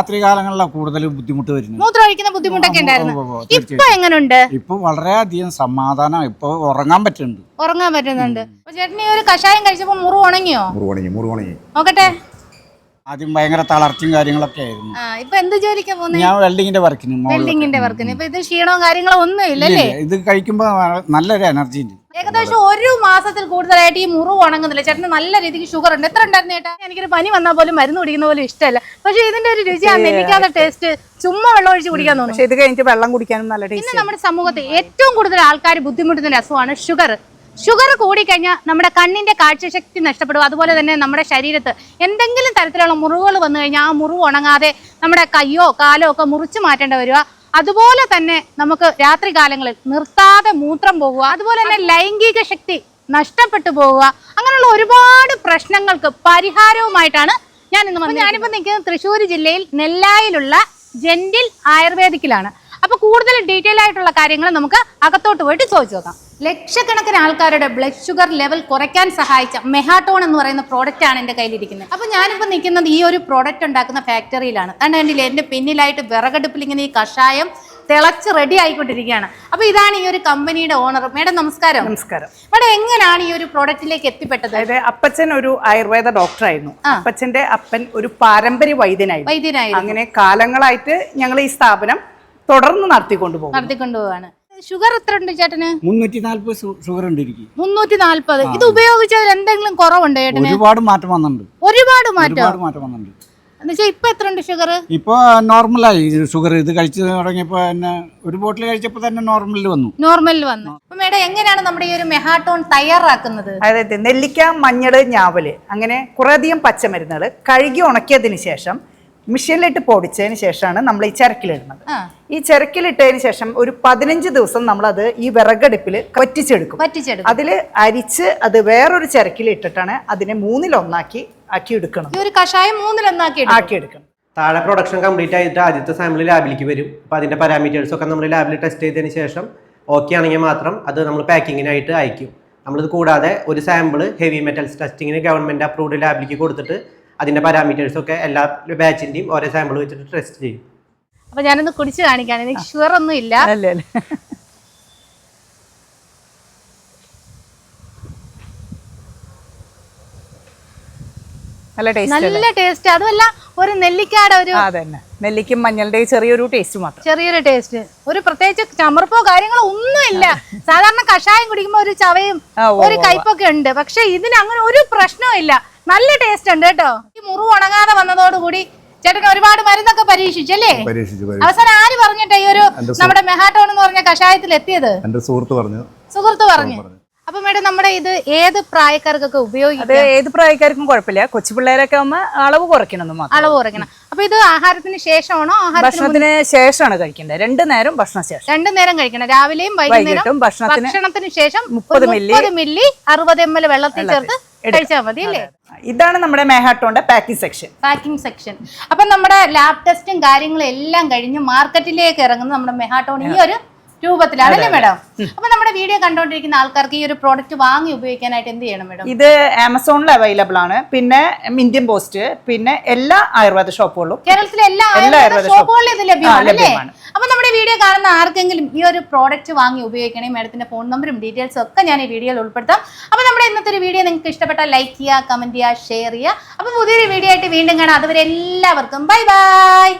രാത്രി കാലങ്ങളിലാണ് കൂടുതൽ ബുദ്ധിമുട്ട് വരുന്നത്. മൂത്രം ഒഴിക്കുന്ന ബുദ്ധിമുട്ടൊക്കെ ഉണ്ടായിരുന്നു. ഉവ്വ് ഉവ്വ് ഇപ്പൊ തീർച്ചയായും. എങ്ങനുണ്ട്? ഇപ്പൊ വളരെയധികം സമാധാനം ഇപ്പൊ ഉറങ്ങാൻ പറ്റുന്നുണ്ട്. ഉറങ്ങാൻ പറ്റുന്നുണ്ട്. അപ്പൊ ചേട്ടന് ഈ ഒരു കഷായം കഴിച്ചപ്പോ മുറിവ് ഉണങ്ങിയോ? മുറുവണങ്ങി മുറുവണങ്ങി നോക്കട്ടെ. ആദ്യം ഭയങ്കര തളർച്ചയും കാര്യങ്ങളൊക്കെ ആയിരുന്നു. ആ ഇപ്പൊ എന്ത് ജോലിക്കാ പോകുന്നത് ഞാൻ വെൽഡിങ്ങിന്റെ വർക്കിന് വെൽഡിങ്ങിന്റെ വർക്കിന്. ഇപ്പൊ ഇത് ക്ഷീണവും കാര്യങ്ങളും ഒന്നും ഇല്ലല്ലേ ഇത് കഴിക്കുമ്പോ നല്ലൊരു എനർജി ഉണ്ട്. ഏകദേശം ഒരു മാസത്തിൽ കൂടുതലായിട്ട് ഈ മുറിവ് ഉണങ്ങുന്നില്ല. ചേട്ടന് നല്ല രീതിക്ക് ഷുഗർ ഉണ്ട്. എത്ര ഉണ്ടായിരുന്നു ചേട്ടാ? എനിക്കൊരു പനി വന്നാൽ പോലും മരുന്ന് കുടിക്കുന്ന പോലും ഇഷ്ടമല്ല. പക്ഷെ ഇതിന്റെ ഒരു രുചിയാണ് എനിക്കാതെ ടേസ്റ്റ് ചുമ്മാ വെള്ളം ഒഴിച്ച് കുടിക്കാൻ തോന്നുന്നു. പക്ഷെ ഇത് കഴിഞ്ഞിട്ട് വെള്ളം കുടിക്കാനും നല്ല ഇന്ന് ടേസ്റ്റ് നമ്മുടെ സമൂഹത്തിൽ ഏറ്റവും കൂടുതൽ ആൾക്കാർ ബുദ്ധിമുട്ടുന്ന ഒരു അസുഖമാണ് ഷുഗർ ഷുഗർ കൂടിക്കഴിഞ്ഞാൽ നമ്മുടെ കണ്ണിന്റെ കാഴ്ചശക്തി നഷ്ടപ്പെടും. അതുപോലെ തന്നെ നമ്മുടെ ശരീരത്ത് എന്തെങ്കിലും തരത്തിലുള്ള മുറിവുകൾ വന്നു കഴിഞ്ഞാൽ ആ മുറിവ് ഉണങ്ങാതെ നമ്മുടെ കയ്യോ കാലോ ഒക്കെ മുറിച്ച് മാറ്റേണ്ടി വരിക. അതുപോലെ തന്നെ നമുക്ക് രാത്രി കാലങ്ങളിൽ നിർത്താതെ മൂത്രം പോകുക. അതുപോലെ തന്നെ ലൈംഗിക ശക്തി നഷ്ടപ്പെട്ടു പോവുക അങ്ങനെയുള്ള ഒരുപാട് പ്രശ്നങ്ങൾക്ക് പരിഹാരവുമായിട്ടാണ് ഞാൻ ഇന്ന് ഞാനിപ്പോൾ നിൽക്കുന്നത് തൃശ്ശൂർ ജില്ലയിൽ നെല്ലായിലുള്ള ജെന്റിൽ ആയുർവേദിക്കിലാണ്. അപ്പൊ കൂടുതൽ ഡീറ്റെയിൽ ആയിട്ടുള്ള കാര്യങ്ങൾ നമുക്ക് അകത്തോട്ട് പോയിട്ട് ചോദിച്ചു നോക്കാം. ലക്ഷക്കണക്കിന് ആൾക്കാരുടെ ബ്ലഡ് ഷുഗർ ലെവൽ കുറയ്ക്കാൻ സഹായിച്ച മെഹാട്ടോൺ എന്ന് പറയുന്ന പ്രോഡക്റ്റ് ആണ് എന്റെ കയ്യിലിരിക്കുന്നത്. അപ്പൊ ഞാനിപ്പോൾ നിൽക്കുന്നത് ഈ ഒരു പ്രോഡക്റ്റ് ഉണ്ടാക്കുന്ന ഫാക്ടറിയിലാണ് കണ്ടില്ലേ എന്റെ പിന്നിലായിട്ട് വിറകടുപ്പിൽ ഇങ്ങനെ ഈ കഷായം തിളച്ച് റെഡി ആയിക്കൊണ്ടിരിക്കുകയാണ്. അപ്പൊ ഇതാണ് ഈ ഒരു കമ്പനിയുടെ ഓണർ മേഡം നമസ്കാരം. നമസ്കാരം. മേഡം എങ്ങനെയാണ് ഈ ഒരു പ്രോഡക്റ്റിലേക്ക് എത്തിപ്പെട്ടത്? അതായത് അപ്പച്ചൻ ഒരു ആയുർവേദ ഡോക്ടർ ആയിരുന്നു. അപ്പച്ചന്റെ അപ്പൻ ഒരു പാരമ്പര്യ വൈദ്യനായിരുന്നു. വൈദ്യനായിരുന്നു. അങ്ങനെ കാലങ്ങളായിട്ട് ഞങ്ങൾ ഈ സ്ഥാപനം തുടർന്ന് നടത്തിക്കൊണ്ടു പോകും നടത്തിക്കൊണ്ടുപോവാണ്. ഷുഗർ എത്ര ഉണ്ട് ചേട്ടന്? മുന്നൂറ്റി നാല്പത് ഷുഗർ ഉണ്ട് എനിക്ക്. മുന്നൂറ്റി നാല്പത് ഇത് ഉപയോഗിച്ചതിൽ എന്തെങ്കിലും കുറവുണ്ടോ ചേട്ടന്? ഒരുപാട് മാറ്റം വന്നിട്ടുണ്ട്. ഒരുപാട് മാറ്റം? ഒരുപാട് മാറ്റം വന്നിട്ടുണ്ട്. ഇപ്പൊ എത്ര ഉണ്ട് ഷുഗർ ഇപ്പൊ നോർമലായി ഷുഗർ ഇത് കഴിച്ചു തുടങ്ങിയപ്പോ തന്നെ ഒരു ബോട്ടിൽ കഴിച്ചപ്പോ തന്നെ നോർമലിൽ വന്നു. നോർമലിൽ വന്നു. അപ്പൊ മേഡം എങ്ങനെയാണ് നമ്മുടെ ഈ ഒരു മെഹാട്ടോൺ തയ്യാറാക്കുന്നത്? അതായത് നെല്ലിക്ക മഞ്ഞൾ ഞാവൽ അങ്ങനെ കുറേയധികം പച്ചമരുന്നുകൾ കഴുകി ഉണക്കിയതിന് ശേഷം മിഷീനിലിട്ട് പൊടിച്ചതിന് ശേഷമാണ് നമ്മൾ ഈ ചിരക്കിലിടുന്നത്. ഈ ചിരക്കിലിട്ടതിന് ശേഷം ഒരു പതിനഞ്ച് ദിവസം നമ്മൾ അത് ഈ വിറകടുപ്പിൽ വറ്റിച്ചെടുക്കും. പറ്റിച്ചെടുക്കും അതിൽ അരിച്ച് അത് വേറൊരു ചരക്കിൽ ഇട്ടിട്ടാണ് അതിനെ മൂന്നിലൊന്നാക്കി ആക്കി എടുക്കണം. ഈ ഒരു കഷായം മൂന്നിലൊന്നാക്കി ആക്കി എടുക്കണം. താഴെ പ്രൊഡക്ഷൻ കംപ്ലീറ്റ് ആയിട്ട് ആദ്യത്തെ സാമ്പിൾ ലാബിലേക്ക് വരും. അപ്പോൾ അതിന്റെ പാരാമീറ്റേഴ്സ് ഒക്കെ നമ്മൾ ലാബിൽ ടെസ്റ്റ് ചെയ്തതിന് ശേഷം ഓക്കെ ആണെങ്കിൽ മാത്രം അത് നമ്മൾ പാക്കിങ്ങിനായിട്ട് അയക്കും. നമ്മളിത് കൂടാതെ ഒരു സാമ്പിൾ ഹെവി മെറ്റൽസ് ടെസ്റ്റിങ്ങിന് ഗവൺമെന്റ് അപ്രൂവ്ഡ് ലാബിലേക്ക് കൊടുത്തിട്ട് അതിന്റെ പാരാമീറ്റേഴ്സ് ഒക്കെ എല്ലാ ബാച്ചിന്റെയും ഓരോ സാമ്പിൾ വെച്ചിട്ട് ടെസ്റ്റ് ചെയ്യും. അപ്പൊ ഞാനൊന്ന് കുടിച്ച് കാണിക്കാൻ എനിക്ക് ഷുഗർ ഒന്നും ഇല്ല. അല്ലേ അല്ലേ. നല്ല ടേസ്റ്റ് നല്ല ടേസ്റ്റ് അതുമല്ല ഒരു നെല്ലിക്കാടെ ഒരു നെല്ലിക്കും മഞ്ഞളുടെ ചെറിയൊരു ടേസ്റ്റ് മാത്രം. ചെറിയൊരു ടേസ്റ്റ് ഒരു പ്രത്യേകിച്ച് ചമർപ്പോ കാര്യങ്ങളോ ഒന്നും ഇല്ല സാധാരണ കഷായം കുടിക്കുമ്പോ ഒരു ചവയും ഒരു കയ്പൊക്കെ ഉണ്ട്. പക്ഷെ ഇതിന് അങ്ങനെ ഒരു പ്രശ്നവും ഇല്ല. നല്ല ടേസ്റ്റ് ഉണ്ട് കേട്ടോ. ഈ മുറിവ് ഉണങ്ങാതെ വന്നതോടുകൂടി ചേട്ടൻ ഒരുപാട് മരുന്നൊക്കെ പരീക്ഷിച്ചല്ലേ പരീക്ഷിച്ചു അവസാനം ആര് പറഞ്ഞിട്ടാ ഈ ഒരു നമ്മുടെ മെഹാട്ടോൺ എന്ന് പറഞ്ഞ കഷായത്തിൽ എത്തിയത്? സുഹൃത്ത് പറഞ്ഞു. സുഹൃത്ത് പറഞ്ഞു. അപ്പൊ മേഡം നമ്മുടെ ഇത് ഏത് പ്രായക്കാർക്കൊക്കെ ഉപയോഗിക്കും? ഏത് പ്രായക്കാർക്കും കുഴപ്പമില്ല. കൊച്ചു പിള്ളേരൊക്കെ ആകുമ്പോൾ അളവ് കുറയ്ക്കണം അളവ് കുറയ്ക്കണം. അപ്പൊ ഇത് ആഹാരത്തിന് ശേഷമാണോ? ആഹാരത്തിന് ഭക്ഷണത്തിന് ശേഷമാണ് കഴിക്കേണ്ടത്. രണ്ടു നേരം ഭക്ഷണ ശേഷം. രണ്ടു നേരം കഴിക്കണം. രാവിലെയും വൈകുന്നേരം ഭക്ഷണത്തിന് ശേഷം മുപ്പത് ഒരു മില്ലി മുപ്പത് മില്ലി അറുപത് എം എൽ വെള്ളത്തിൽ ചേർത്ത് കഴിച്ചാൽ മതി അല്ലേ? ഇതാണ് നമ്മുടെ മേഹാട്ടോന്റെ പാക്കിംഗ് സെക്ഷൻ പാക്കിംഗ് സെക്ഷൻ അപ്പൊ നമ്മുടെ ലാബ് ടെസ്റ്റും കാര്യങ്ങളും എല്ലാം കഴിഞ്ഞ് മാർക്കറ്റിലേക്ക് ഇറങ്ങുന്ന നമ്മുടെ മെഹാട്ടോൺ ഈ ഒരു രൂപത്തിലാണ് അല്ലേ മേഡം? അപ്പൊ നമ്മുടെ വീഡിയോ കണ്ടോണ്ടിരിക്കുന്ന ആൾക്കാർക്ക് ഈ ഒരു പ്രോഡക്റ്റ് വാങ്ങി ഉപയോഗിക്കാനായിട്ട് എന്ത് ചെയ്യണം മേഡം? ഇത് ആമസോണിൽ അവൈലബിൾ ആണ്. പിന്നെ ഇന്ത്യൻ പോസ്റ്റ് പിന്നെ എല്ലാ ആയുർവേദ ഷോപ്പുകളും കേരളത്തിലെ എല്ലാ ആയുർവേദ ഷോപ്പുകളിലും ഇത് ലഭ്യമാണ് അല്ലേ? അപ്പൊ നമ്മുടെ വീഡിയോ കാണുന്ന ആർക്കെങ്കിലും ഈ ഒരു പ്രോഡക്റ്റ് വാങ്ങി ഉപയോഗിക്കണേ മാഡത്തിന്റെ ഫോൺ നമ്പറും ഡീറ്റെയിൽസും ഒക്കെ ഞാൻ ഈ വീഡിയോയിൽ ഉൾപ്പെടുത്താം. അപ്പൊ നമ്മുടെ ഇന്നത്തെ ഒരു വീഡിയോ നിങ്ങൾക്ക് ഇഷ്ടപ്പെട്ടാൽ ലൈക്ക് ചെയ്യുക കമന്റ് ചെയ്യുക ഷെയർ ചെയ്യുക. അപ്പൊ പുതിയൊരു വീഡിയോ ആയിട്ട് വീണ്ടും കാണാം. അതുവരെ എല്ലാവർക്കും ബൈ ബൈ